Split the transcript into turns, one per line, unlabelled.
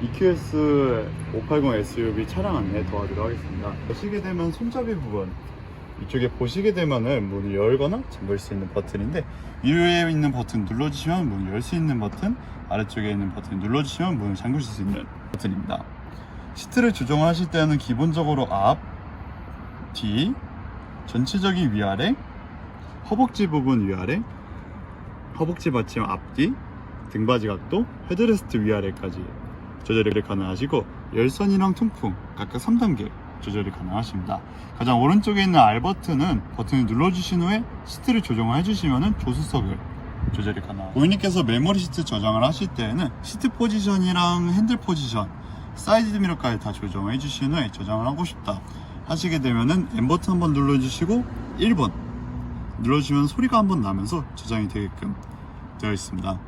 EQS 580 SUV 차량 안내 도와드리도록 하겠습니다. 보시게 되면 손잡이 부분 이쪽에 보시게 되면은 문을 열거나 잠글 수 있는 버튼인데 위에 있는 버튼 눌러주시면 문을 열 수 있는 버튼 아래쪽에 있는 버튼 눌러주시면 문을 잠글 수 있는 버튼입니다. 시트를 조정하실 때는 기본적으로 앞, 뒤, 전체적인 위아래, 허벅지 부분 위아래, 허벅지 받침 앞뒤, 등받이 각도, 헤드레스트 위아래까지 조절이 가능하시고 열선이랑 통풍 각각 3단계 조절이 가능하십니다. 가장 오른쪽에 있는 R 버튼은 버튼을 눌러주신 후에 시트를 조정을 해주시면 조수석을 조절이 가능합니다. 고객님께서 메모리 시트 저장을 하실 때에는 시트 포지션이랑 핸들 포지션, 사이드 미러까지 다 조정을 해주신 후에 저장을 하고 싶다 하시게 되면은 M 버튼 한번 눌러주시고 1번 눌러주시면 소리가 한번 나면서 저장이 되게끔 되어 있습니다.